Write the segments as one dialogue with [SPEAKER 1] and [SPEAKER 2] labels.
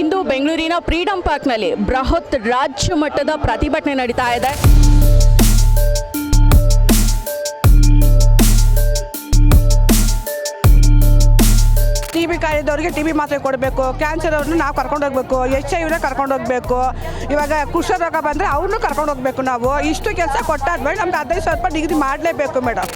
[SPEAKER 1] ಇಂದು ಬೆಂಗಳೂರಿನ ಫ್ರೀಡಂ ಪಾರ್ಕ್ನಲ್ಲಿ ಬೃಹತ್ ರಾಜ್ಯ ಮಟ್ಟದ ಪ್ರತಿಭಟನೆ ನಡೀತಾ ಇದೆ.
[SPEAKER 2] ಟಿ ಬಿ ಕಾಯಿದವ್ರಿಗೆ ಟಿ ಬಿ ಮಾತ್ರೆ ಕೊಡಬೇಕು ಕ್ಯಾನ್ಸರ್ ಅವ್ರನ್ನ ನಾವು ಕರ್ಕೊಂಡು ಹೋಗ್ಬೇಕು ಎಚ್ ಐ ವಿನ ಕರ್ಕೊಂಡು ಹೋಗ್ಬೇಕು. ಇವಾಗ ಕುಷ್ಠರೋಗ ಬಂದರೆ ಅವ್ರನ್ನೂ ಕರ್ಕೊಂಡು ಹೋಗ್ಬೇಕು ನಾವು. ಇಷ್ಟು ಕೆಲಸ ಕೊಟ್ಟಾದ್ಮೇಲೆ ನಮ್ಗೆ ಹದಿನೈದು ಸಾವಿರ ರೂಪಾಯಿ ಡಿಗ್ರಿ ಮಾಡಲೇಬೇಕು ಮೇಡಮ್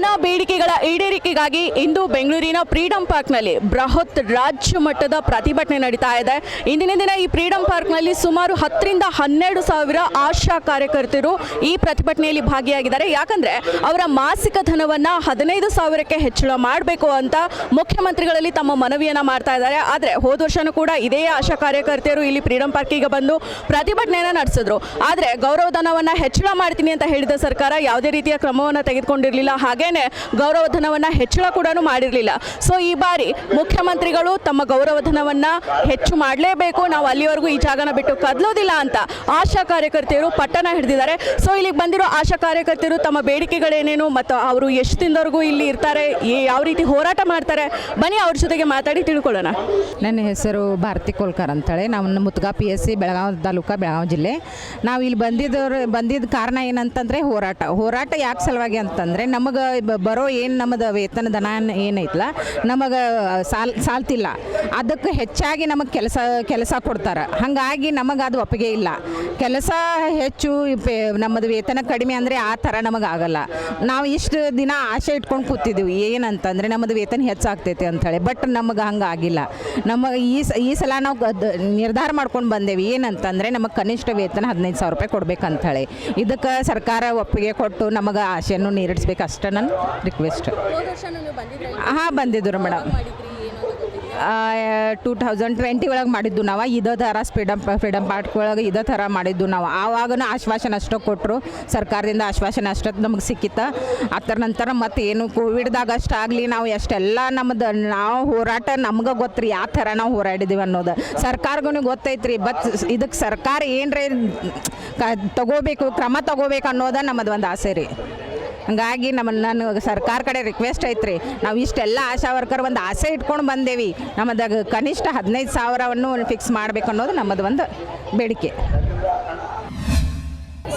[SPEAKER 1] ನಾನಾ ಬೇಡಿಕೆಗಳ ಈಡೇರಿಕೆಗಾಗಿ ಇಂದು ಬೆಂಗಳೂರಿನ ಫ್ರೀಡಂ ಪಾರ್ಕ್ನಲ್ಲಿ ಬೃಹತ್ ರಾಜ್ಯ ಮಟ್ಟದ ಪ್ರತಿಭಟನೆ ನಡೀತಾ ಇದೆ. ಇಂದಿನ ದಿನ ಈ ಫ್ರೀಡಂ ಪಾರ್ಕ್ನಲ್ಲಿ ಸುಮಾರು ಹತ್ತರಿಂದ ಹನ್ನೆರಡು ಸಾವಿರ ಆಶಾ ಕಾರ್ಯಕರ್ತರು ಈ ಪ್ರತಿಭಟನೆಯಲ್ಲಿ ಭಾಗಿಯಾಗಿದ್ದಾರೆ. ಯಾಕಂದ್ರೆ ಅವರ ಮಾಸಿಕ ಧನವನ್ನ ಹದಿನೈದು ಸಾವಿರಕ್ಕೆ ಹೆಚ್ಚಳ ಮಾಡಬೇಕು ಅಂತ ಮುಖ್ಯಮಂತ್ರಿಗಳಲ್ಲಿ ತಮ್ಮ ಮನವಿಯನ್ನ ಮಾಡ್ತಾ ಇದ್ದಾರೆ. ಆದರೆ ಹೋದ ವರ್ಷನೂ ಕೂಡ ಇದೇ ಆಶಾ ಕಾರ್ಯಕರ್ತೆಯರು ಇಲ್ಲಿ ಫ್ರೀಡಂ ಪಾರ್ಕಿಗೆ ಬಂದು ಪ್ರತಿಭಟನೆಯನ್ನು ನಡೆಸಿದ್ರು. ಆದರೆ ಗೌರವಧನವನ್ನು ಹೆಚ್ಚಳ ಮಾಡ್ತೀನಿ ಅಂತ ಹೇಳಿದ ಸರ್ಕಾರ ಯಾವುದೇ ರೀತಿಯ ಕ್ರಮವನ್ನು ತೆಗೆದುಕೊಂಡಿರಲಿಲ್ಲ. ಹಾಗೇನೆ ಗೌರವಧನವನ್ನ ಹೆಚ್ಚಳ ಕೂಡ ಮಾಡಿರಲಿಲ್ಲ. ಸೊ ಈ ಬಾರಿ ಮುಖ್ಯಮಂತ್ರಿಗಳು ತಮ್ಮ ಗೌರವಧನವನ್ನ ಹೆಚ್ಚು ಮಾಡಲೇಬೇಕು. ನಾವು ಅಲ್ಲಿವರೆಗೂ ಈ ಜಾಗನ ಬಿಟ್ಟು ಕದಲೋದಿಲ್ಲ ಅಂತ ಆಶಾ ಕಾರ್ಯಕರ್ತೆಯರು ಪಟ್ಟಣ ಹಿಡಿದಿದ್ದಾರೆ. ಸೊ ಇಲ್ಲಿಗೆ ಬಂದಿರೋ ಆಶಾ ಕಾರ್ಯಕರ್ತೆಯರು ತಮ್ಮ ಬೇಡಿಕೆಗಳೇನೇನು ಮತ್ತು ಅವರು ಎಷ್ಟು ದಿನದವರೆಗೂ ಇಲ್ಲಿ ಇರ್ತಾರೆ ಯಾವ ರೀತಿ ಹೋರಾಟ ಮಾಡ್ತಾರೆ, ಬನ್ನಿ ಅವ್ರ ಜೊತೆಗೆ ಮಾತಾಡಿ ತಿಳ್ಕೊಳ್ಳೋಣ.
[SPEAKER 3] ನನ್ನ ಹೆಸರು ಭಾರತಿ ಕೋಲ್ಕರ್ ಅಂತೇಳಿ. ನಾವು Mutga P S C Belagavi taluk Belagavi ಜಿಲ್ಲೆ. ನಾವು ಇಲ್ಲಿ ಬಂದಿದ್ದವ್ರು, ಬಂದಿದ್ದ ಕಾರಣ ಏನಂತಂದರೆ ಹೋರಾಟ. ಹೋರಾಟ ಯಾಕೆ ಸಲುವಾಗಿ ಅಂತಂದರೆ, ನಮಗೆ ಬರೋ ಏನು ನಮ್ಮದು ವೇತನ ದನ ಏನೈತಲ್ಲ ನಮಗೆ ಸಾಲ್, ಸಾಲ್ತಿಲ್ಲ. ಅದಕ್ಕೆ ಹೆಚ್ಚಾಗಿ ನಮಗೆ ಕೆಲಸ ಕೆಲಸ ಕೊಡ್ತಾರೆ. ಹಾಗಾಗಿ ನಮಗೆ ಅದು ಒಪ್ಪಿಗೆ ಇಲ್ಲ. ಕೆಲಸ ಹೆಚ್ಚು ಪೇ ನಮ್ಮದು ವೇತನ ಕಡಿಮೆ ಅಂದರೆ ಆ ಥರ ನಮಗೆ ಆಗಲ್ಲ. ನಾವು ಇಷ್ಟು ದಿನ ಆಸೆ ಇಟ್ಕೊಂಡು ಕೂತಿದ್ದೀವಿ ಏನಂತಂದರೆ ನಮ್ಮದು ವೇತನ ಹೆಚ್ಚಾಗ್ತೈತೆ ಅಂಥೇಳಿ ಬಟ್ ನಮಗೆ ಹಂಗೆ ಆಗಿಲ್ಲ. ನಮ್ಮ ಈ ಈ ಸಲ ನಾವು ನಿರ್ಧಾರ ಮಾಡ್ಕೊಂಡು ಬಂದೇವಿ. ಏನಂತಂದರೆ ನಮಗೆ ಕನಿಷ್ಠ ವೇತನ ಹದಿನೈದು ಸಾವಿರ ರೂಪಾಯಿ ಕೊಡ್ಬೇಕಂಥೇಳಿ ಇದಕ್ಕೆ ಸರ್ಕಾರ ಒಪ್ಪಿಗೆ ಕೊಟ್ಟು ನಮಗೆ ಆಸೆಯನ್ನು ನೀರಿಡಿಸ್ಬೇಕು ಅಷ್ಟೇ ನನ್ನ ರಿಕ್ವೆಸ್ಟ್ ಹಾಂ, ಬಂದಿದ್ರು ಮೇಡಮ್. ಟೂ ತೌಸಂಡ್ ಟ್ವೆಂಟಿ ಒಳಗೆ ಮಾಡಿದ್ದು ನಾವು. ಇದೇ ಥರ ಫ್ರೀಡಮ್ ಫ್ರೀಡಮ್ ಪಾರ್ಕ್ ಒಳಗೆ ಇದೇ ಥರ ಮಾಡಿದ್ದು ನಾವು. ಆವಾಗನೂ ಆಶ್ವಾಸನೆ ಅಷ್ಟೋ ಕೊಟ್ಟರು ಸರ್ಕಾರದಿಂದ ಆಶ್ವಾಸನೆ ಅಷ್ಟೊತ್ತು ನಮಗೆ ಸಿಕ್ಕಿತ್ತು. ಅದರ ನಂತರ ಮತ್ತೆ ಏನು ಕೋವಿಡ್ದಾಗ ಅಷ್ಟಾಗಲಿ ನಾವು ಎಷ್ಟೆಲ್ಲ ನಮ್ಮದು ನಾವು ಹೋರಾಟ ನಮ್ಗೆ ಗೊತ್ತು ರೀ ಯಾವ ಥರ ನಾವು ಹೋರಾಡಿದ್ದೀವಿ ಅನ್ನೋದು. ಸರ್ಕಾರಗೂ ಗೊತ್ತೈತ್ರಿ. ಬಟ್ ಇದಕ್ಕೆ ಸರ್ಕಾರ ಏನು ಕ, ತಗೋಬೇಕು, ಕ್ರಮ ತಗೋಬೇಕು ಅನ್ನೋದು ನಮ್ಮದು ಒಂದು ಆಸೆ ರೀ. ಹಂಗಾಗಿ ನಮ್ಮ ನಾನು ಸರ್ಕಾರ ಕಡೆ ರಿಕ್ವೆಸ್ಟ್ ಐತ್ರಿ. ನಾವು ಇಷ್ಟೆಲ್ಲ ಆಶಾ ವರ್ಕರ್ ಒಂದು ಆಸೆ ಇಟ್ಕೊಂಡು ಬಂದೇವಿ. ನಮ್ಮದಾಗ ಕನಿಷ್ಠ ಹದಿನೈದು ಸಾವಿರವನ್ನು ಫಿಕ್ಸ್ ಮಾಡಬೇಕು ಅನ್ನೋದು ನಮ್ಮದು ಒಂದು ಬೇಡಿಕೆ.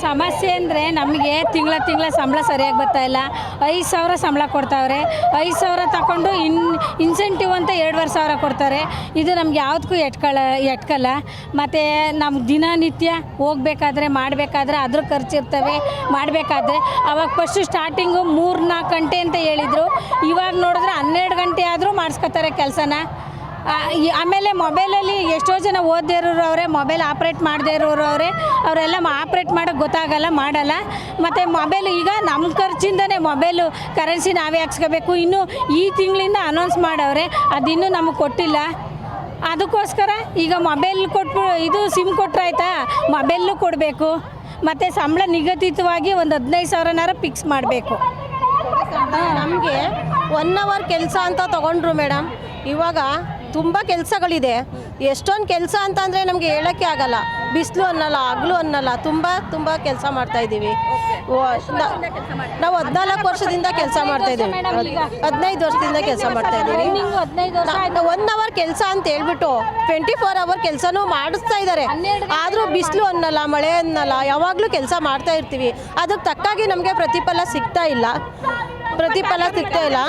[SPEAKER 4] ಸಮಸ್ಯೆ ಅಂದರೆ ನಮಗೆ ತಿಂಗಳ ತಿಂಗಳ ಸಂಬಳ ಸರಿಯಾಗಿ ಬರ್ತಾ ಇಲ್ಲ. ಐದು ಸಾವಿರ ಸಂಬಳ ಕೊಡ್ತಾವ್ರೆ. ಐದು ಸಾವಿರ ತಗೊಂಡು ಇನ್ ಇನ್ಸೆಂಟಿವ್ ಅಂತ ಎರಡುವರೆ ಸಾವಿರ ಕೊಡ್ತಾರೆ. ಇದು ನಮ್ಗೆ ಯಾವುದಕ್ಕೂ ಎಟ್ಕಳ, ಎಟ್ಕಲ್ಲ. ಮತ್ತು ನಮ್ಮ ದಿನನಿತ್ಯ ಹೋಗ್ಬೇಕಾದ್ರೆ, ಮಾಡಬೇಕಾದ್ರೆ ಅದ್ರ ಖರ್ಚಿರ್ತವೆ. ಮಾಡಬೇಕಾದ್ರೆ ಅವಾಗ ಫಸ್ಟು ಸ್ಟಾರ್ಟಿಂಗು ಮೂರು ನಾಲ್ಕು ಗಂಟೆ ಅಂತ ಹೇಳಿದರು. ಇವಾಗ ನೋಡಿದ್ರೆ ಹನ್ನೆರಡು ಗಂಟೆ ಆದರೂ ಮಾಡಿಸ್ಕೊತಾರೆ ಕೆಲಸನ. ಆಮೇಲೆ ಮೊಬೈಲಲ್ಲಿ ಎಷ್ಟೋ ಜನ ಓದದೇ ಇರೋರು ಅವರೇ ಮೊಬೈಲ್ ಆಪ್ರೇಟ್ ಮಾಡದೇ ಇರೋರು ಅವರೇ, ಅವರೆಲ್ಲ ಆಪ್ರೇಟ್ ಮಾಡೋಕ್ಕೆ ಗೊತ್ತಾಗಲ್ಲ, ಮಾಡಲ್ಲ. ಮತ್ತು ಮೊಬೈಲ್ ಈಗ ನಮ್ಮ ಖರ್ಚಿಂದನೇ ಮೊಬೈಲು ಕರೆನ್ಸಿ ನಾವೇ ಹಾಕ್ಸ್ಕೋಬೇಕು. ಇನ್ನು ಈ ತಿಂಗಳಿಂದ ಅನೌನ್ಸ್ ಮಾಡವ್ರೆ, ಅದಿನ್ನೂ ನಮಗೆ ಕೊಟ್ಟಿಲ್ಲ. ಅದಕ್ಕೋಸ್ಕರ ಈಗ ಮೊಬೈಲ್ ಕೊಟ್ಟು ಇದು ಸಿಮ್ ಕೊಟ್ರಾಯ್ತಾ? ಮೊಬೈಲು ಕೊಡಬೇಕು. ಮತ್ತು ಸಂಬಳ ನಿಗದಿತವಾಗಿ ಒಂದು ಹದಿನೈದು ಸಾವಿರನಾರ ಫಿಕ್ಸ್ ಮಾಡಬೇಕು.
[SPEAKER 5] ನಮಗೆ ಒನ್ ಅವರ್ ಕೆಲಸ ಅಂತ ತಗೊಂಡ್ರು ಮೇಡಮ್ ಇವಾಗ ತುಂಬ ಕೆಲಸಗಳಿದೆ. ಎಷ್ಟೊಂದು ಕೆಲಸ ಅಂತಂದರೆ ನಮಗೆ ಹೇಳೋಕ್ಕೆ ಆಗಲ್ಲ. ಬಿಸಿಲು ಅನ್ನಲ್ಲ, ಹಗಲು ಅನ್ನಲ್ಲ, ತುಂಬ ತುಂಬ ಕೆಲಸ ಮಾಡ್ತಾ ಇದ್ದೀವಿ. ನಾವು ಹದಿನಾಲ್ಕು ವರ್ಷದಿಂದ ಕೆಲಸ ಮಾಡ್ತಾ ಇದ್ದೀವಿ. ಹದಿನೈದು ವರ್ಷದಿಂದ ಕೆಲಸ ಮಾಡ್ತಾ
[SPEAKER 4] ವರ್ಷ
[SPEAKER 5] ಒನ್ ಅವರ್ ಕೆಲಸ ಅಂತ ಹೇಳ್ಬಿಟ್ಟು ಟ್ವೆಂಟಿ ಫೋರ್ ಅವರ್ ಕೆಲಸನೂ ಮಾಡಿಸ್ತಾ ಇದ್ದಾರೆ ಆದರೂ ಬಿಸಿಲು ಅನ್ನಲ್ಲ, ಮಳೆ ಅನ್ನಲ್ಲ, ಯಾವಾಗಲೂ ಕೆಲಸ ಮಾಡ್ತಾ ಇರ್ತೀವಿ. ಅದಕ್ಕೆ ತಕ್ಕಾಗಿ ನಮಗೆ ಪ್ರತಿಫಲ ಸಿಗ್ತಾ ಇಲ್ಲ. ಪ್ರತಿಫಲ ಸಿಗ್ತಾ ಇಲ್ಲ.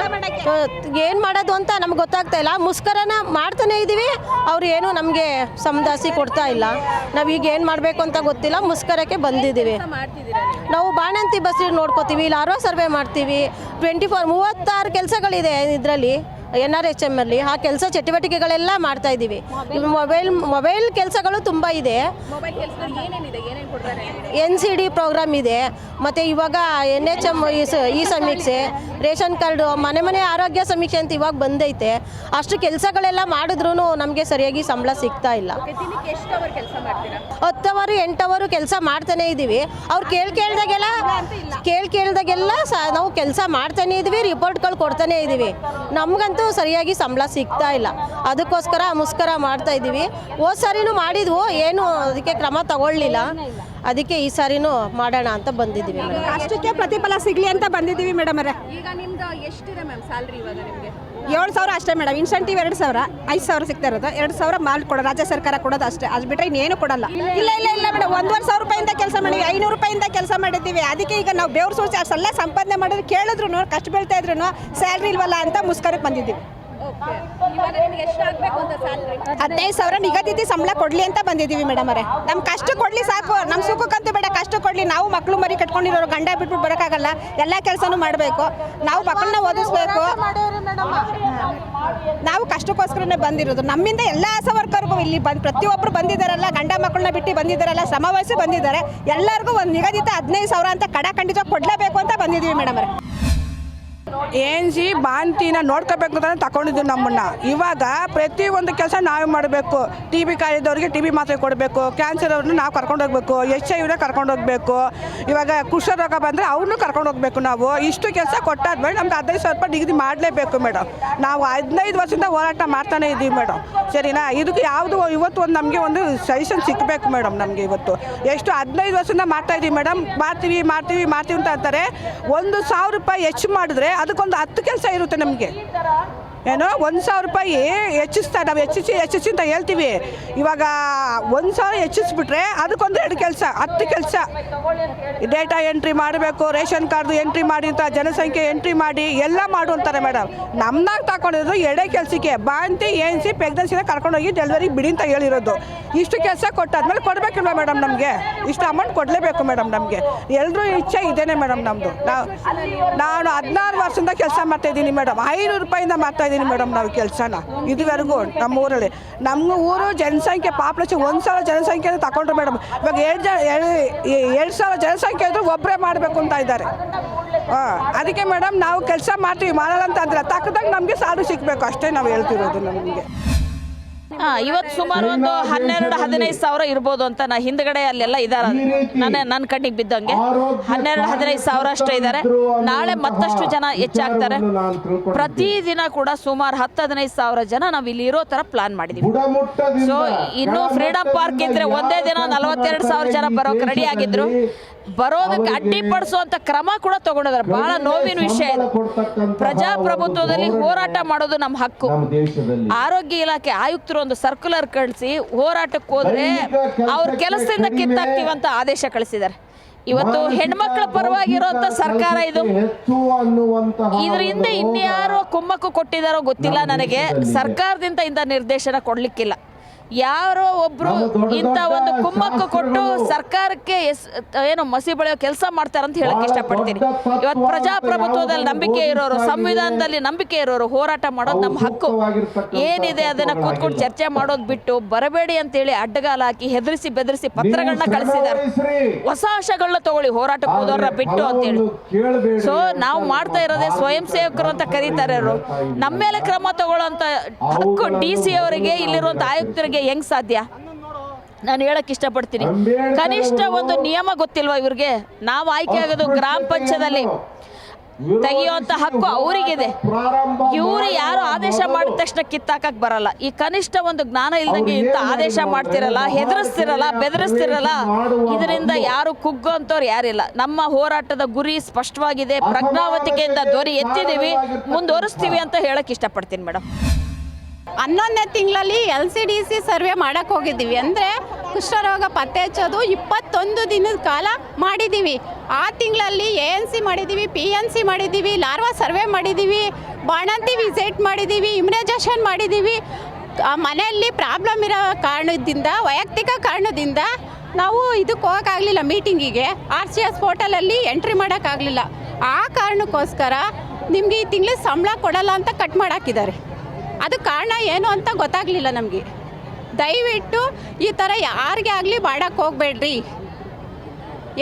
[SPEAKER 5] ಏನು ಮಾಡೋದು ಅಂತ ನಮ್ಗೆ ಗೊತ್ತಾಗ್ತಾ ಇಲ್ಲ. ಮುಸ್ಕರನ ಮಾಡ್ತಾನೆ ಇದ್ದೀವಿ ಅವ್ರು ಏನು ನಮಗೆ ಸಮದಾಸಿ ಕೊಡ್ತಾ ಇಲ್ಲ. ನಾವು ಈಗ ಏನು ಮಾಡಬೇಕು ಅಂತ ಗೊತ್ತಿಲ್ಲ. ಮುಸ್ಕರಕ್ಕೆ ಬಂದಿದ್ದೀವಿ ನಾವು ಬಾಣಂತಿ ಬಸ್ ನೋಡ್ಕೋತೀವಿ. ಇಲ್ಲ ಆರೋ ಸರ್ವೆ ಮಾಡ್ತೀವಿ. ಟ್ವೆಂಟಿ ಫೋರ್ ಮೂವತ್ತಾರು ಕೆಲಸಗಳಿದೆ ಇದರಲ್ಲಿ. ಎನ್ ಆರ್ ಎಚ್ ಎಂ ಅಲ್ಲಿ ಆ ಕೆಲಸ ಚಟುವಟಿಕೆಗಳೆಲ್ಲ ಮಾಡ್ತಾ ಇದ್ದೀವಿ. ಮೊಬೈಲ್ ಮೊಬೈಲ್ ಕೆಲಸಗಳು ತುಂಬ ಇದೆ. ಎನ್ ಸಿ ಡಿ ಪ್ರೋಗ್ರಾಮ್ ಇದೆ. ಮತ್ತು ಇವಾಗ ಎನ್ ಎಚ್ ಎಂ ಈ ಸಮೀಕ್ಷೆ ರೇಷನ್ ಕಾರ್ಡು ಮನೆ ಮನೆ ಆರೋಗ್ಯ ಸಮೀಕ್ಷೆ ಅಂತ ಇವಾಗ ಬಂದೈತೆ. ಅಷ್ಟು ಕೆಲಸಗಳೆಲ್ಲ ಮಾಡಿದ್ರೂ ನಮಗೆ ಸರಿಯಾಗಿ ಸಂಬಳ ಸಿಗ್ತಾ ಇಲ್ಲ. ಹತ್ತು ಅವರು ಎಂಟು ಅವರು ಕೆಲಸ ಮಾಡ್ತಾನೆ ಇದ್ದೀವಿ. ಅವ್ರು ಕೇಳಿ ಕೇಳಿದಾಗೆಲ್ಲ ಕೇಳಿ ಕೇಳಿದಾಗೆಲ್ಲ ನಾವು ಕೆಲಸ ಮಾಡ್ತಾನೆ ಇದ್ದೀವಿ ರಿಪೋರ್ಟ್ಗಳು ಕೊಡ್ತಾನೆ ಇದ್ದೀವಿ. ನಮಗಂತೂ ಯಾವತ್ತೂ ಸರಿಯಾಗಿ ಸಂಬಳ ಸಿಗ್ತಾ ಇಲ್ಲ. ಅದಕ್ಕೋಸ್ಕರ ಮುಸ್ಕರ ಮಾಡ್ತಾ ಇದ್ದೀವಿ. ಹೋದ್ ಸಾರಿನೂ ಮಾಡಿದ್ವು ಏನು ಅದಕ್ಕೆ ಕ್ರಮ ತಗೊಳ್ಳಿಲ್ಲ. ಅದಕ್ಕೆ ಈ ಸಾರಿನೂ ಮಾಡೋಣ ಅಂತ ಬಂದಿದ್ದೀವಿ
[SPEAKER 6] ಅಷ್ಟಕ್ಕೆ ಪ್ರತಿಫಲ ಸಿಗಲಿ ಅಂತ ಬಂದಿದ್ದೀವಿ ಮೇಡಮ್ ಅವರೇ
[SPEAKER 7] ಈಗ ನಿಮ್ದು ಎಷ್ಟಿದೆ ಮ್ಯಾಮ್ ಸ್ಯಾಲ್ರಿ ಇವಾಗ ನಿಮಗೆ?
[SPEAKER 6] ಏಳು ಸಾವಿರ ಅಷ್ಟೇ ಮೇಡಮ್. ಇನ್ಸೆಂಟಿವ್ ಎರಡು ಸಾವಿರ, ಐದು ಸಾವಿರ ಸಿಗ್ತಾ ಇರೋದು. ಎರಡು ಸಾವಿರ ಮಾಲ್ ಕೊಡೋ, ರಾಜ್ಯ ಸರ್ಕಾರ ಕೊಡೋದು ಅಷ್ಟೇ. ಅದು ಬಿಟ್ಟರೆ ಇನ್ನೇನು ಕೊಡಲ್ಲ. ಇಲ್ಲ ಇಲ್ಲ ಇಲ್ಲ ಮೇಡಮ್. ಒಂದೂವರೆ ಸಾವಿರ ರೂಪಾಯಿಂದ ಕೆಲಸ ಮಾಡಿದ್ವಿ ಐನೂರು ರೂಪಾಯಿಂದ ಕೆಲಸ ಮಾಡಿದ್ದೀವಿ. ಅದಕ್ಕೆ ಈಗ ನಾವು ಬೇವ್ರ ಸೂಚಿ ಅಷ್ಟೆಲ್ಲ ಸಂಪಾದನೆ ಮಾಡಿದ್ರು ಕೇಳಿದ್ರು ಕಷ್ಟ ಬೀಳ್ತಾ ಇದ್ರು ಸ್ಯಾಲ್ರಿ ಇಲ್ವಲ್ಲ ಅಂತ ಮುಸ್ಕರಕ್ಕೆ ಬಂದಿದ್ದೀವಿ. ಹದಿನೈದು ಸಾವಿರ ನಿಗದಿತ ಸಂಬಳ ಕೊಡ್ಲಿ ಅಂತ ಬಂದಿದ್ದೀವಿ ಮೇಡಮ್ ಅವರೇ. ನಮ್ಮ ಕಷ್ಟ ಕೊಡ್ಲಿ ಸಾಕು. ನಮ್ಮ ಸುಖಕ್ಕಂತೂ ಬೇಡ, ಕಷ್ಟ ಕೊಡ್ಲಿ. ನಾವು ಮಕ್ಕಳು ಮರಿ ಕಟ್ಕೊಂಡಿರೋರು ಗಂಡ ಬಿಟ್ಬಿಟ್ಟು ಬರೋಕ್ಕಾಗಲ್ಲ. ಎಲ್ಲ ಕೆಲಸನೂ ಮಾಡಬೇಕು. ನಾವು ಮಕ್ಕಳನ್ನ ಓದಿಸ್ಬೇಕು. ನಾವು ಕಷ್ಟಕ್ಕೋಸ್ಕರನೇ ಬಂದಿರೋದು. ನಮ್ಮಿಂದ ಎಲ್ಲ ಆಸಾ ವರ್ಕರ್ಗೂ ಇಲ್ಲಿ ಬಂದು ಪ್ರತಿಯೊಬ್ಬರು ಬಂದಿದ್ದಾರಲ್ಲ, ಗಂಡ ಮಕ್ಕಳನ್ನ ಬಿಟ್ಟು ಬಂದಿದ್ದಾರಲ್ಲ, ಶ್ರಮವಹಿಸಿ ಬಂದಿದ್ದಾರೆ. ಎಲ್ಲರಿಗೂ ಒಂದು ನಿಗದಿತ ಹದಿನೈದು ಸಾವಿರ ಅಂತ ಕಡ ಖಂಡಿತ ಕೊಡಲೇಬೇಕು ಅಂತ ಬಂದಿದ್ದೀವಿ ಮೇಡಮ್ ಅವರೇ. ಏನ್ಸಿ ಬಾಂತಿನ ನೋಡ್ಕೋಬೇಕು ಅಂತ ತಗೊಂಡಿದ್ದು ನಮ್ಮನ್ನ. ಇವಾಗ ಪ್ರತಿ ಒಂದು ಕೆಲಸ ನಾವೇ ಮಾಡಬೇಕು. ಟಿ ಬಿ ಕಾಯಿದವ್ರಿಗೆ ಟಿ ಬಿ ಮಾತ್ರೆ ಕೊಡಬೇಕು. ಕ್ಯಾನ್ಸರ್ ಅವ್ರನ್ನ ನಾವು ಕರ್ಕೊಂಡು ಹೋಗ್ಬೇಕು. ಎಚ್ ಐ ವಿನ ಕರ್ಕೊಂಡು ಹೋಗ್ಬೇಕು. ಇವಾಗ ಕುಷ್ಠರೋಗ ಬಂದರೆ ಅವ್ರನ್ನೂ ಕರ್ಕೊಂಡು ಹೋಗ್ಬೇಕು ನಾವು. ಇಷ್ಟು ಕೆಲಸ ಕೊಟ್ಟಾದ್ಮೇಲೆ ನಮ್ಗೆ ಹದಿನೈದು ಸಾವಿರ ರೂಪಾಯಿ ನಿಗದಿ ಮಾಡಲೇಬೇಕು ಮೇಡಮ್ ನಾವು ಹದಿನೈದು ವರ್ಷದಿಂದ ಹೋರಾಟ ಮಾಡ್ತಾನೆ ಇದ್ದೀವಿ ಮೇಡಮ್ ಸರಿನಾ? ಇದಕ್ಕೆ ಯಾವುದು ಇವತ್ತು ಒಂದು ನಮಗೆ ಒಂದು ಸಜೆಷನ್ ಸಿಕ್ಕಬೇಕು ಮೇಡಮ್ ನಮಗೆ ಇವತ್ತು. ಎಷ್ಟು ಹದಿನೈದು ವರ್ಷದಿಂದ ಮಾಡ್ತಾ ಇದ್ದೀವಿ ಮೇಡಮ್ ಮಾಡ್ತೀವಿ ಮಾಡ್ತೀವಿ ಮಾಡ್ತೀವಿ ಅಂತ ಅಂತಾರೆ. ಒಂದು ಸಾವಿರ ರೂಪಾಯಿ ಹೆಚ್ಚು ಮಾಡಿದ್ರೆ ಅದಕ್ಕೊಂದು ಹತ್ತು ಕೆಲಸ ಇರುತ್ತೆ ನಮಗೆ. ಏನೋ ಒಂದು ಸಾವಿರ ರೂಪಾಯಿ ಹೆಚ್ಚಿಸ್ತಾ ನಾವು ಹೆಚ್ಚಿಸಿ ಹೆಚ್ಚಿಸಿ ಅಂತ ಹೇಳ್ತೀವಿ. ಇವಾಗ ಒಂದು ಸಾವಿರ ಹೆಚ್ಚಿಸ್ಬಿಟ್ರೆ ಅದಕ್ಕೊಂದು ಎರಡು ಕೆಲಸ, ಹತ್ತು ಕೆಲಸ. ಡೇಟಾ ಎಂಟ್ರಿ ಮಾಡಬೇಕು, ರೇಷನ್ ಕಾರ್ಡ್ ಎಂಟ್ರಿ ಮಾಡಿ ಅಂತ, ಜನಸಂಖ್ಯೆ ಎಂಟ್ರಿ ಮಾಡಿ ಎಲ್ಲ ಮಾಡು ಅಂತಾರೆ ಮೇಡಮ್. ನಮ್ನಾಗ ತಗೊಂಡಿರೋದು ಎಡೆ ಕೆಲಸಕ್ಕೆ. ಬಾಂತಿ ಏನ್ಸಿ ಪ್ರೆಗ್ನೆನ್ಸಿನ ಕರ್ಕೊಂಡೋಗಿ ಡೆಲಿವರಿ ಬಿಡಿ ಅಂತ ಹೇಳಿರೋದು. ಇಷ್ಟು ಕೆಲಸ ಕೊಟ್ಟಾದ್ಮೇಲೆ ಕೊಡಬೇಕಿಲ್ವ ಮೇಡಮ್ ನಮಗೆ? ಇಷ್ಟು ಅಮೌಂಟ್ ಕೊಡಲೇಬೇಕು ಮೇಡಮ್ ನಮಗೆ. ಎಲ್ಲರೂ ಇಚ್ಛೆ ಇದೇನೆ ಮೇಡಮ್ ನಮ್ಮದು ನಾವು ನಾನು ಹದಿನಾರು ವರ್ಷದಿಂದ ಕೆಲಸ ಮಾಡ್ತಾಯಿದ್ದೀನಿ ಮೇಡಮ್. ಐನೂರು ರೂಪಾಯಿಂದ ಮಾಡ್ತಾ ಇದ್ದೀನಿ ಮೇಡಮ್, ನಾವು ಕೆಲಸನ. ಇದುವರೆಗೂ ನಮ್ಮ ಊರಲ್ಲಿ. ನಮ್ಮ ಊರು ಜನಸಂಖ್ಯೆ, ಪಾಪ್ಯುಲೇಷನ್ ಒಂದು ಸಾವಿರ ಜನಸಂಖ್ಯೆ ತಗೊಂಡ್ರು ಮೇಡಮ್. ಇವಾಗ ಏಳು ಜನ ಎರಡು ಸಾವಿರ ಜನಸಂಖ್ಯೆ ಇದ್ರೂ ಒಬ್ಬರೇ ಮಾಡಬೇಕು ಅಂತ ಇದ್ದಾರೆ. ಹಾಂ, ಅದಕ್ಕೆ ಮೇಡಮ್ ನಾವು ಕೆಲಸ ಮಾಡ್ತೀವಿ. ಮಾಡಲ್ಲ ಅಂತ ಅಂದ್ರೆ ತಕ್ಕದಂಗೆ ನಮಗೆ ಸಾಲು ಸಿಗಬೇಕು. ಅಷ್ಟೇ ನಾವು ಹೇಳ್ತಿರೋದು ನಮಗೆ.
[SPEAKER 8] ಹಾ ಇವತ್ತು ಸುಮಾರು ಒಂದು ಹನ್ನೆರಡು ಹದಿನೈದು ಸಾವಿರ ಇರ್ಬೋದು ಅಂತ ನಾ ಹಿಂದ್ಗಡೆ ಅಲ್ಲೆಲ್ಲ ಇದಾರ. ನನ್ನ ನನ್ನ ಕಣ್ಣಿಗೆ ಬಿದ್ದಂಗೆ. ಹನ್ನೆರಡು ಹದಿನೈದು ಸಾವಿರ ಅಷ್ಟೇ ಇದ್ದಾರೆ ನಾಳೆ ಮತ್ತಷ್ಟು ಜನ ಹೆಚ್ಚಾಗ್ತಾರೆ. ಪ್ರತಿದಿನ ಕೂಡ ಸುಮಾರು ಹತ್ತು ಹದಿನೈದು ಸಾವಿರ ಜನ ನಾವು ಇಲ್ಲಿ ಇರೋ ತರ ಪ್ಲಾನ್ ಮಾಡಿದೀವಿ. ಸೊ ಇನ್ನು ಫ್ರೀಡಮ್ ಪಾರ್ಕ್ ಇದ್ರೆ ಒಂದೇ ದಿನ ನಲವತ್ತೆರಡು ಸಾವಿರ ಜನ ಬರೋಕೆ ರೆಡಿ ಆಗಿದ್ರು. ಬರೋದಕ್ಕೆ ಅಡ್ಡಿಪಡಿಸುವಂತ ಕ್ರಮ ಕೂಡ ತಗೊಂಡಿದ್ದಾರೆ. ಬಹಳ ನೋವಿನ ವಿಷಯ ಇದು. ಪ್ರಜಾಪ್ರಭುತ್ವದಲ್ಲಿ ಹೋರಾಟ ಮಾಡೋದು ನಮ್ಮ ಹಕ್ಕು. ಆರೋಗ್ಯ ಇಲಾಖೆ ಆಯುಕ್ತರು ಒಂದು ಸರ್ಕ್ಯುಲರ್ ಕಳಿಸಿ ಹೋರಾಟಕ್ಕೆ ಹೋದ್ರೆ ಅವ್ರ ಕೆಲಸದಿಂದ ಕಿತ್ತಾಕ್ತಿವಂತ ಆದೇಶ ಕಳಿಸಿದ್ದಾರೆ. ಇವತ್ತು ಹೆಣ್ಮಕ್ಳ ಪರವಾಗಿರುವಂತ ಸರ್ಕಾರ ಇದು. ಇದರಿಂದ ಹಿಂದೆ ಇನ್ಯಾರೋ ಕುಮ್ಮಕ್ಕು ಕೊಟ್ಟಿದಾರೋ ಗೊತ್ತಿಲ್ಲ ನನಗೆ. ಸರ್ಕಾರದಿಂದ ಇಂದ ನಿರ್ದೇಶನ ಕೊಡ್ಲಿಕ್ಕಿಲ್ಲ. ಯಾರೋ ಒಬ್ರು ಇಂಥ ಒಂದು ಕುಮ್ಮಕ್ಕು ಕೊಟ್ಟು ಸರ್ಕಾರಕ್ಕೆ ಏನು ಮಸಿ ಬಳಿಯೋ ಕೆಲಸ ಮಾಡ್ತಾರಂತ ಹೇಳಕ್ ಇಷ್ಟಪಡ್ತೀನಿ. ಇವತ್ತು ಪ್ರಜಾಪ್ರಭುತ್ವದಲ್ಲಿ ನಂಬಿಕೆ ಇರೋರು ಸಂವಿಧಾನದಲ್ಲಿ ನಂಬಿಕೆ ಇರೋರು ಹೋರಾಟ ಮಾಡೋದು ನಮ್ಮ ಹಕ್ಕು. ಏನಿದೆ ಅದನ್ನ ಕೂತ್ಕೊಂಡು ಚರ್ಚೆ ಮಾಡೋದು ಬಿಟ್ಟು ಬರಬೇಡಿ ಅಂತೇಳಿ ಅಡ್ಡಗಾಲ ಹಾಕಿ ಹೆದರಿಸಿ ಬೆದರಿಸಿ ಪತ್ರಗಳನ್ನ ಕಳಿಸಿದ್ದಾರೆ. ಹೊಸ ಆಶಗಳನ್ನ ತಗೊಳ್ಳಿ ಹೋರಾಟಕ್ಕೆ ಹೋದವ್ರನ್ನ ಬಿಟ್ಟು ಅಂತೇಳಿ. ಸೊ ನಾವು ಮಾಡ್ತಾ ಇರೋದೇ ಸ್ವಯಂ ಸೇವಕರು ಅಂತ ಕರೀತಾರೆ ಅವರು. ನಮ್ಮ ಮೇಲೆ ಕ್ರಮ ತಗೊಳ್ಳೋ ಹಕ್ಕು ಡಿ ಸಿ ಅವರಿಗೆ ಇಲ್ಲಿರುವಂತ ಆಯುಕ್ತರಿಗೆ ಹೆಂಗ್ ಸಾಧ್ಯ? ನಾನು ಹೇಳಕ್ ಇಷ್ಟಪಡ್ತೀನಿ. ಕನಿಷ್ಠ ಒಂದು ನಿಯಮ ಗೊತ್ತಿಲ್ವಾ ಇವ್ರಿಗೆ? ನಾವು ಆಯ್ಕೆ ಆಗೋದು ಗ್ರಾಮ ಪಂಚಾಯದಲ್ಲಿ. ತೆಗೆಯುವಂತ ಹಕ್ಕು ಅವರಿಗಿದೆ. ಇವರು ಯಾರು ಆದೇಶ ಮಾಡಿದ ತಕ್ಷಣ ಕಿತ್ತಾಕಕ್ ಬರಲ್ಲ. ಈ ಕನಿಷ್ಠ ಒಂದು ಜ್ಞಾನ ಇಲ್ದಂಗೆ ಇಂಥ ಆದೇಶ ಮಾಡ್ತಿರಲ್ಲ ಹೆದರಿಸ್ತಿರಲ್ಲ ಬೆದರಿಸ್ತಿರಲ್ಲ ಇದರಿಂದ ಯಾರು ಕುಗ್ಗೋಂಥವ್ರು ಯಾರಿಲ್ಲ. ನಮ್ಮ ಹೋರಾಟದ ಗುರಿ ಸ್ಪಷ್ಟವಾಗಿದೆ. ಪ್ರಜ್ಞಾವತಿಕೆಯಿಂದ ದೊರೆ ಎತ್ತಿದೀವಿ ಮುಂದುವರಿಸ್ತೀವಿ ಅಂತ ಹೇಳಕ್ ಇಷ್ಟಪಡ್ತೀನಿ ಮೇಡಮ್
[SPEAKER 9] ಹನ್ನೊಂದನೇ ತಿಂಗಳಲ್ಲಿ L C D C survey ಮಾಡಕ್ಕೆ ಹೋಗಿದ್ದೀವಿ. ಅಂದರೆ ಕುಷ್ಠರೋಗ ಪತ್ತೆ ಹಚ್ಚೋದು ಇಪ್ಪತ್ತೊಂದು ದಿನದ ಕಾಲ ಮಾಡಿದ್ದೀವಿ. ಆ ತಿಂಗಳಲ್ಲಿ ಎ ಎನ್ ಸಿ ಮಾಡಿದ್ದೀವಿ, ಪಿ ಎನ್ ಸಿ ಮಾಡಿದ್ದೀವಿ, ಲಾರ್ವಾ ಸರ್ವೆ ಮಾಡಿದ್ದೀವಿ, ಬಾಣಂತಿ ವಿಸಿಟ್ ಮಾಡಿದ್ದೀವಿ ಇಮ್ಯುನೈಜೇಷನ್ ಮಾಡಿದ್ದೀವಿ. ಮನೆಯಲ್ಲಿ ಪ್ರಾಬ್ಲಮ್ ಇರೋ ಕಾರಣದಿಂದ, ವೈಯಕ್ತಿಕ ಕಾರಣದಿಂದ ನಾವು ಇದಕ್ಕೆ ಹೋಗೋಕ್ಕಾಗಲಿಲ್ಲ ಮೀಟಿಂಗಿಗೆ. ಆರ್ ಸಿ ಎಸ್ ಪೋರ್ಟಲಲ್ಲಿ ಎಂಟ್ರಿ ಮಾಡೋಕ್ಕಾಗಲಿಲ್ಲ. ಆ ಕಾರಣಕ್ಕೋಸ್ಕರ ನಿಮಗೆ ಈ ತಿಂಗಳು ಸಂಬಳ ಕೊಡಲ್ಲ ಅಂತ ಕಟ್ ಮಾಡಾಕಿದ್ದಾರೆ. ಅದು ಕಾರಣ ಏನು ಅಂತ ಗೊತ್ತಾಗಲಿಲ್ಲ ನಮಗೆ. ದಯವಿಟ್ಟು ಈ ಥರ ಯಾರಿಗೆ ಆಗಲಿ ಮಾಡೋಕ್ಕೆ ಹೋಗಬೇಡ್ರಿ.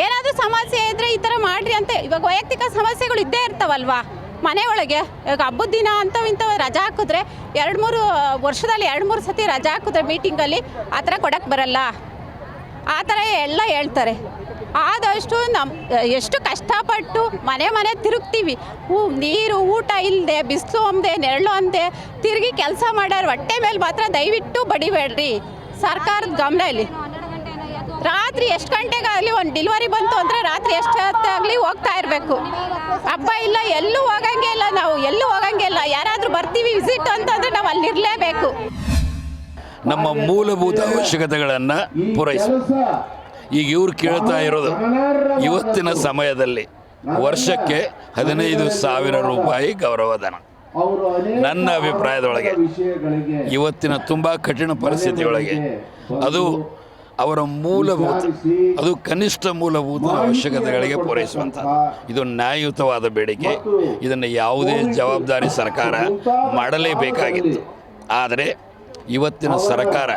[SPEAKER 9] ಏನಾದರೂ ಸಮಸ್ಯೆ ಇದ್ದರೆ ಈ ಥರ ಮಾಡಿರಿ ಅಂತ ಇವಾಗ ವೈಯಕ್ತಿಕ ಸಮಸ್ಯೆಗಳು ಇದ್ದೇ ಇರ್ತಾವಲ್ವಾ? ಮನೆಯೊಳಗೆ ಇವಾಗ ಹಬ್ಬದ ದಿನ ಅಂಥವು ಇಂಥವು ರಜಾ ಹಾಕಿದ್ರೆ ಎರಡು ಮೂರು, ವರ್ಷದಲ್ಲಿ ಎರಡು ಮೂರು ಸತಿ ರಜಾ ಹಾಕಿದ್ರೆ ಮೀಟಿಂಗಲ್ಲಿ ಆ ಥರ ಕೊಡಕ್ಕೆ ಬರಲ್ಲ. ಆ ಥರ ಎಲ್ಲ ಹೇಳ್ತಾರೆ. ಆದಷ್ಟು ನಮ್ಮ ಎಷ್ಟು ಕಷ್ಟಪಟ್ಟು ಮನೆ ಮನೆ ತಿರುಗ್ತೀವಿ. ಹೂ ನೀರು ಊಟ ಇಲ್ಲದೆ ಬಿಸಿಲು ಅಂದೆ ನೆರಳು ಅಂದೆ ತಿರುಗಿ ಕೆಲಸ ಮಾಡೋರು ಹೊಟ್ಟೆ ಮೇಲೆ ಮಾತ್ರ ದಯವಿಟ್ಟು ಬಡಿಬೇಡ್ರಿ. ಸರ್ಕಾರದ ಗಮನ ಇಲ್ಲಿ. ರಾತ್ರಿ ಎಷ್ಟು ಗಂಟೆಗಾಗಲಿ ಒಂದು ಡಿಲಿವರಿ ಬಂತು ಅಂದರೆ ರಾತ್ರಿ ಎಷ್ಟು ಹೊತ್ತಾಗಲಿ ಹೋಗ್ತಾ ಇರಬೇಕು. ಹಬ್ಬ ಇಲ್ಲ ಎಲ್ಲೂ ಹೋಗಂಗೆ ಇಲ್ಲ ನಾವು ಎಲ್ಲೂ ಹೋಗಂಗೆ ಇಲ್ಲ. ಯಾರಾದರೂ ಬರ್ತೀವಿ ವಿಸಿಟ್ ಅಂತಂದರೆ ನಾವು ಅಲ್ಲಿರಲೇಬೇಕು.
[SPEAKER 10] ನಮ್ಮ ಮೂಲಭೂತ ಅವಶ್ಯಕತೆಗಳನ್ನು ಪೂರೈಸಬೇಕು ಈಗ ಇವ್ರು ಕೇಳ್ತಾ ಇರೋದು ಇವತ್ತಿನ ಸಮಯದಲ್ಲಿ ವರ್ಷಕ್ಕೆ ಹದಿನೈದು ಸಾವಿರ ರೂಪಾಯಿ ಗೌರವಧನ ನನ್ನ ಅಭಿಪ್ರಾಯದೊಳಗೆ ಇವತ್ತಿನ ತುಂಬ ಕಠಿಣ ಪರಿಸ್ಥಿತಿಯೊಳಗೆ ಅದು ಅವರ ಮೂಲಭೂತ, ಅದು ಕನಿಷ್ಠ ಮೂಲಭೂತ ಅವಶ್ಯಕತೆಗಳಿಗೆ ಪೂರೈಸುವಂಥ ಇದು ನ್ಯಾಯಯುತವಾದ ಬೇಡಿಕೆ. ಇದನ್ನು ಯಾವುದೇ ಜವಾಬ್ದಾರಿ ಸರ್ಕಾರ ಮಾಡಲೇಬೇಕಾಗಿತ್ತು. ಆದರೆ ಇವತ್ತಿನ ಸರ್ಕಾರ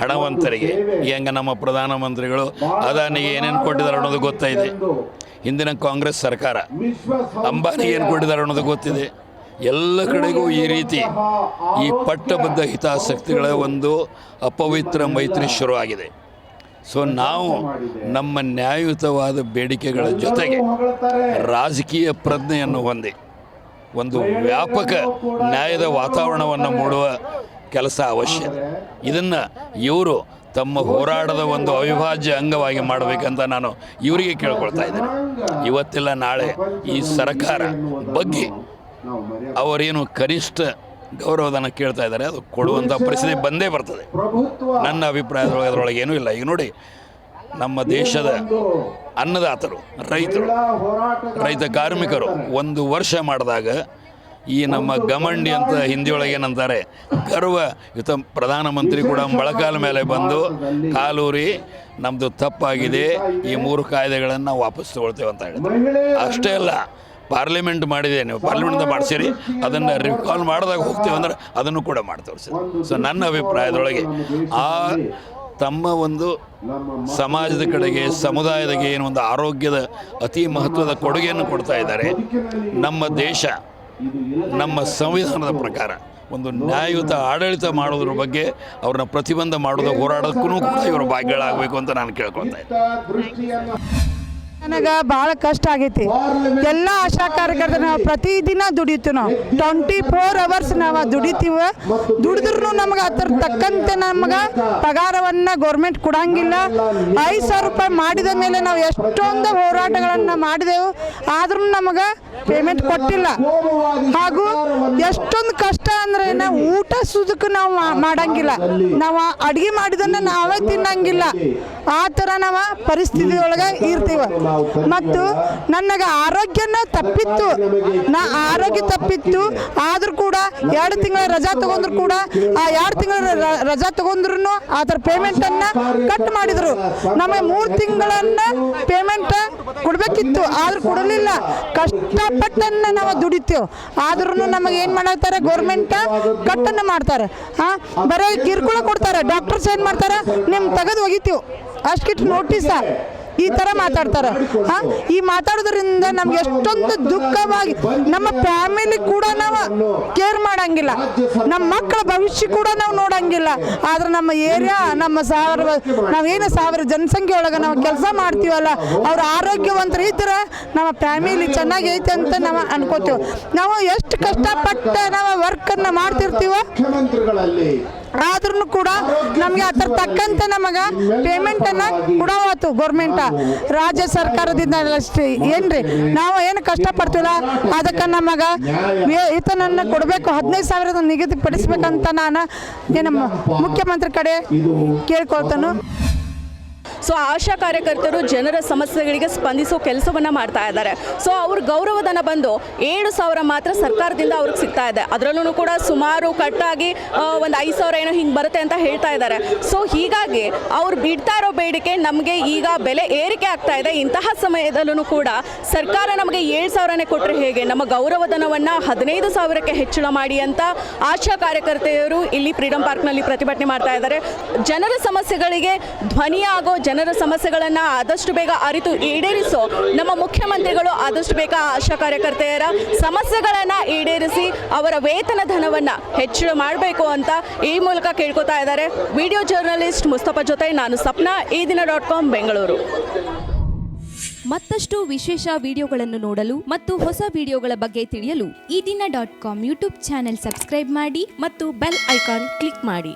[SPEAKER 10] ಹಣವಂತರಿಗೆ. ಹೆಂಗ ನಮ್ಮ ಪ್ರಧಾನಮಂತ್ರಿಗಳು ಅದಾನಿಗೆ ಏನೇನು ಕೊಟ್ಟಿದ್ದಾರೆ ಅನ್ನೋದು ಗೊತ್ತಾಯಿದೆ. ಹಿಂದಿನ ಕಾಂಗ್ರೆಸ್ ಸರ್ಕಾರ ಅಂಬಾನಿಗೆ ಏನು ಕೊಟ್ಟಿದ್ದಾರೆ ಅನ್ನೋದು ಗೊತ್ತಿದೆ. ಎಲ್ಲ ಕಡೆಗೂ ಈ ರೀತಿ ಈ ಪಟ್ಟಬದ್ಧ ಹಿತಾಸಕ್ತಿಗಳ ಒಂದು ಅಪವಿತ್ರ ಮೈತ್ರಿ ಶುರುವಾಗಿದೆ. ಸೊ ನಾವು ನಮ್ಮ ನ್ಯಾಯಯುತವಾದ ಬೇಡಿಕೆಗಳ ಜೊತೆಗೆ ರಾಜಕೀಯ ಪ್ರಜ್ಞೆಯನ್ನು ಹೊಂದಿ, ಒಂದು ವ್ಯಾಪಕ ನ್ಯಾಯದ ವಾತಾವರಣವನ್ನು ಮೂಡುವ ಕೆಲಸ ಅವಶ್ಯ. ಇದನ್ನು ಇವರು ತಮ್ಮ ಹೋರಾಟದ ಒಂದು ಅವಿಭಾಜ್ಯ ಅಂಗವಾಗಿ ಮಾಡಬೇಕಂತ ನಾನು ಇವರಿಗೆ ಕೇಳ್ಕೊಳ್ತಾ ಇದ್ದೇನೆ. ಇವತ್ತಿಲ್ಲ, ನಾಳೆ ಈ ಸರ್ಕಾರ ಬಗ್ಗೆ ಅವರೇನು ಕನಿಷ್ಠ ಗೌರವಧನ ಕೇಳ್ತಾ ಇದ್ದಾರೆ, ಅದು ಕೊಡುವಂಥ ಪರಿಸ್ಥಿತಿ ಬಂದೇ ಬರ್ತದೆ. ನನ್ನ ಅಭಿಪ್ರಾಯದೊಳಗೆ ಅದರೊಳಗೆ ಏನೂ ಇಲ್ಲ. ಈಗ ನೋಡಿ, ನಮ್ಮ ದೇಶದ ಅನ್ನದಾತರು, ರೈತರು, ರೈತ ಕಾರ್ಮಿಕರು ಒಂದು ವರ್ಷ ಮಾಡಿದಾಗ ಈ ನಮ್ಮ ಗಮಂಡಿ ಅಂತ ಹಿಂದಿಯೊಳಗೆ ಏನಂತಾರೆ? ಗರ್ವ. ಯುತ ಪ್ರಧಾನಮಂತ್ರಿ ಕೂಡ ಮೊಳಕಾಲ ಮೇಲೆ ಬಂದು ಕಾಲೂರಿ ನಮ್ಮದು ತಪ್ಪಾಗಿದೆ, ಈ ಮೂರು ಕಾಯ್ದೆಗಳನ್ನು ವಾಪಸ್ ತಗೊಳ್ತೇವೆ ಅಂತ ಹೇಳಿದ್ರು. ಅಷ್ಟೇ ಅಲ್ಲ, ಪಾರ್ಲಿಮೆಂಟ್ ಮಾಡಿದೆ, ನೀವು ಪಾರ್ಲಿಮೆಂಟ್ದ ಮಾಡಿಸಿರಿ, ಅದನ್ನು ರಿಕಾಲ್ ಮಾಡಿದಾಗ ಹೋಗ್ತೀವಿ ಅಂದ್ರೆ ಅದನ್ನು ಕೂಡ ಮಾಡಿ ತೋರಿಸಿ ಸೊ ನನ್ನ ಅಭಿಪ್ರಾಯದೊಳಗೆ ಆ ತಮ್ಮ ಒಂದು ಸಮಾಜದ ಕಡೆಗೆ, ಸಮುದಾಯದ ಏನು ಒಂದು ಆರೋಗ್ಯದ ಅತಿ ಮಹತ್ವದ ಕೊಡುಗೆಯನ್ನು ಕೊಡ್ತಾ ಇದ್ದಾರೆ. ನಮ್ಮ ದೇಶ ನಮ್ಮ ಸಂವಿಧಾನದ ಪ್ರಕಾರ ಒಂದು ನ್ಯಾಯಯುತ ಆಡಳಿತ ಮಾಡೋದ್ರ ಬಗ್ಗೆ ಅವ್ರನ್ನ ಪ್ರತಿಬಂಧ ಮಾಡೋದು ಹೋರಾಡೋದಕ್ಕೂ ಕೂಡ ಇವರು ಭಾಗ್ಯಗಳಾಗಬೇಕು ಅಂತ ನಾನು ಕೇಳ್ಕೊಳ್ತಾ ಇದ್ದೀನಿ.
[SPEAKER 2] ನನಗೆ ಭಾಳ ಕಷ್ಟ ಆಗೈತಿ. ಎಲ್ಲ ಆಶಾ ಕಾರ್ಯಕರ್ತರು ನಾವು ಪ್ರತಿದಿನ ದುಡಿತೀವಿ ನಾವು. ಟ್ವೆಂಟಿ ಫೋರ್ ಅವರ್ಸ್ ನಾವು ದುಡಿತೀವಿ. ದುಡಿದ್ರೂ ನಮ್ಗೆ ಅದ್ರ ತಕ್ಕಂತೆ ನಮ್ಗೆ ಪಗಾರವನ್ನು ಗೌರ್ಮೆಂಟ್ ಕೊಡಂಗಿಲ್ಲ. ಐದು ಸಾವಿರ ರೂಪಾಯಿ ಮಾಡಿದ ಮೇಲೆ ನಾವು ಎಷ್ಟೊಂದು ಹೋರಾಟಗಳನ್ನು ಮಾಡಿದೆವು. ಆದ್ರೂ ನಮಗೆ ಪೇಮೆಂಟ್ ಕೊಟ್ಟಿಲ್ಲ. ಹಾಗೂ ಎಷ್ಟೊಂದು ಕಷ್ಟ ಅಂದ್ರೆ ನಾವು ಊಟ ಸುದಕ್ಕೆ ನಾವು ಮಾಡಂಗಿಲ್ಲ. ನಾವು ಅಡುಗೆ ಮಾಡಿದನ್ನ ನಾವೇ ತಿನ್ನಂಗಿಲ್ಲ. ಆ ಥರ ನಾವು ಪರಿಸ್ಥಿತಿ ಒಳಗೆ ಇರ್ತೀವಿ. ಮತ್ತು ನನಗೆ ಆರೋಗ್ಯನ ತಪ್ಪಿತ್ತು. ನಾ ಆರೋಗ್ಯ ತಪ್ಪಿತ್ತು. ಆದರೂ ಕೂಡ ಎರಡು ತಿಂಗಳ ರಜಾ ತಗೊಂಡ್ರು ಕೂಡ, ಆ ಎರಡು ತಿಂಗಳ ರಜಾ ತಗೊಂಡ್ರು ಅದರ ಪೇಮೆಂಟನ್ನು ಕಟ್ ಮಾಡಿದರು. ನಮಗೆ ಮೂರು ತಿಂಗಳನ್ನ ಪೇಮೆಂಟ್ ಕೊಡಬೇಕಿತ್ತು. ಆದ್ರೂ ಕೊಡಲಿಲ್ಲ. ಕಷ್ಟಪಟ್ಟನ್ನ ನಾವು ದುಡಿತೇವೆ. ಆದ್ರೂ ನಮಗೆ ಏನು ಮಾಡ್ತಾರೆ? ಗೌರ್ಮೆಂಟ್ ಕಟ್ಟನ್ನು ಮಾಡ್ತಾರೆ. ಹಾಂ ಬರೀ ಕಿರುಕುಳ ಕೊಡ್ತಾರೆ. ಡಾಕ್ಟರ್ಸ್ ಏನು ಮಾಡ್ತಾರೆ? ನಿಮ್ಮ ತೆಗೆದು ಒಗಿತೀವಿ. ಅಷ್ಟಿಟ್ಟು ನೋಟಿಸ. ಈ ಥರ ಮಾತಾಡ್ತಾರೆ. ಹಾಂ? ಈ ಮಾತಾಡೋದ್ರಿಂದ ನಮ್ಗೆ ಎಷ್ಟೊಂದು ದುಃಖವಾಗಿ ನಮ್ಮ ಫ್ಯಾಮಿಲಿ ಕೂಡ ನಾವು ಕೇರ್ ಮಾಡಂಗಿಲ್ಲ. ನಮ್ಮ ಮಕ್ಕಳ ಭವಿಷ್ಯ ಕೂಡ ನಾವು ನೋಡಂಗಿಲ್ಲ. ಆದ್ರೆ ನಮ್ಮ ಏರಿಯಾ, ನಮ್ಮ ಸಾವಿರ ನಾವೇನು ಸಾವಿರ ಜನಸಂಖ್ಯೆ ಒಳಗೆ ನಾವು ಕೆಲಸ ಮಾಡ್ತೀವಲ್ಲ, ಅವ್ರ ಆರೋಗ್ಯವಂತರು ಇದ್ರೆ ನಮ್ಮ ಫ್ಯಾಮಿಲಿ ಚೆನ್ನಾಗಿ ಐತೆ ಅಂತ ನಾವು ಅನ್ಕೋತೀವಿ. ನಾವು ಎಷ್ಟು ಕಷ್ಟಪಟ್ಟು ನಾವು ವರ್ಕನ್ನು ಮಾಡ್ತಿರ್ತೀವೋ ಆದ್ರೂ ಕೂಡ ನಮಗೆ ಅದರ ತಕ್ಕಂತೆ ನಮಗೆ ಪೇಮೆಂಟನ್ನು ಕೊಡವತ್ತು ಗೌರ್ಮೆಂಟ ರಾಜ್ಯ ಸರ್ಕಾರದಿಂದ ಏನ್ರಿ? ನಾವು ಏನು ಕಷ್ಟಪಡ್ತೀವಲ್ಲ ಅದಕ್ಕೆ ನಮಗೆ ವೇತನನ್ನು ಕೊಡಬೇಕು. ಹದಿನೈದು ಸಾವಿರದ ನಿಗದಿಪಡಿಸ್ಬೇಕಂತ ನಾನು ಏನು ಮುಖ್ಯಮಂತ್ರಿ ಕಡೆ ಕೇಳ್ಕೊಳ್ತಾನು.
[SPEAKER 1] ಸೊ ಆಶಾ ಕಾರ್ಯಕರ್ತರು ಜನರ ಸಮಸ್ಯೆಗಳಿಗೆ ಸ್ಪಂದಿಸೋ ಕೆಲಸವನ್ನ ಮಾಡ್ತಾ ಇದ್ದಾರೆ. ಸೊ ಅವ್ರ ಗೌರವಧನ ಬಂದು ಏಳು ಸಾವಿರ ಮಾತ್ರ ಸರ್ಕಾರದಿಂದ ಅವ್ರಿಗೆ ಸಿಗ್ತಾ ಇದೆ. ಅದರಲ್ಲೂ ಕೂಡ ಸುಮಾರು ಕಟ್ಟಾಗಿ ಒಂದು ಐದು ಸಾವಿರ ಏನೋ ಹಿಂಗೆ ಬರುತ್ತೆ ಅಂತ ಹೇಳ್ತಾ ಇದ್ದಾರೆ. ಸೊ ಹೀಗಾಗಿ ಅವ್ರು ಬಿಡ್ತಾ ಇರೋ ಬೇಡಿಕೆ ನಮಗೆ ಈಗ ಬೆಲೆ ಏರಿಕೆ ಆಗ್ತಾ ಇದೆ. ಇಂತಹ ಸಮಯದಲ್ಲೂ ಕೂಡ ಸರ್ಕಾರ ನಮಗೆ ಏಳು ಸಾವಿರನೇ ಕೊಟ್ಟರೆ ಹೇಗೆ? ನಮ್ಮ ಗೌರವಧನವನ್ನು ಹದಿನೈದು ಸಾವಿರಕ್ಕೆ ಹೆಚ್ಚಳ ಮಾಡಿ ಅಂತ ಆಶಾ ಕಾರ್ಯಕರ್ತೆಯರು ಇಲ್ಲಿ ಫ್ರೀಡಂ ಪಾರ್ಕ್ನಲ್ಲಿ ಪ್ರತಿಭಟನೆ ಮಾಡ್ತಾ ಇದ್ದಾರೆ. ಜನರ ಸಮಸ್ಯೆಗಳಿಗೆ ಧ್ವನಿಯಾಗೋ ಜನರ ಸಮಸ್ಯೆಗಳನ್ನು ಆದಷ್ಟು ಬೇಗ ಅರಿತು ಈಡೇರಿಸೋ. ನಮ್ಮ ಮುಖ್ಯಮಂತ್ರಿಗಳು ಆದಷ್ಟು ಬೇಗ ಆಶಾ ಕಾರ್ಯಕರ್ತೆಯರ ಸಮಸ್ಯೆಗಳನ್ನು ಈಡೇರಿಸಿ ಅವರ ವೇತನ ಧನವನ್ನು ಹೆಚ್ಚಳ ಮಾಡಬೇಕು ಅಂತ ಈ ಮೂಲಕ ಕೇಳ್ಕೊತಾ ಇದ್ದಾರೆ. ವಿಡಿಯೋ ಜರ್ನಲಿಸ್ಟ್ ಮುಸ್ತಫಾ ಜೊತೆ ನಾನು ಸಪ್ನಾ, ಈ ದಿನ ಡಾಟ್ ಕಾಮ್, ಬೆಂಗಳೂರು.
[SPEAKER 11] ಮತ್ತಷ್ಟು ವಿಶೇಷ ವಿಡಿಯೋಗಳನ್ನು ನೋಡಲು ಮತ್ತು ಹೊಸ ವಿಡಿಯೋಗಳ ಬಗ್ಗೆ ತಿಳಿಯಲು ಈ ದಿನ dot com YouTube channel subscribe ಮಾಡಿ ಮತ್ತು ಬೆಲ್ ಐಕಾನ್ ಕ್ಲಿಕ್ ಮಾಡಿ.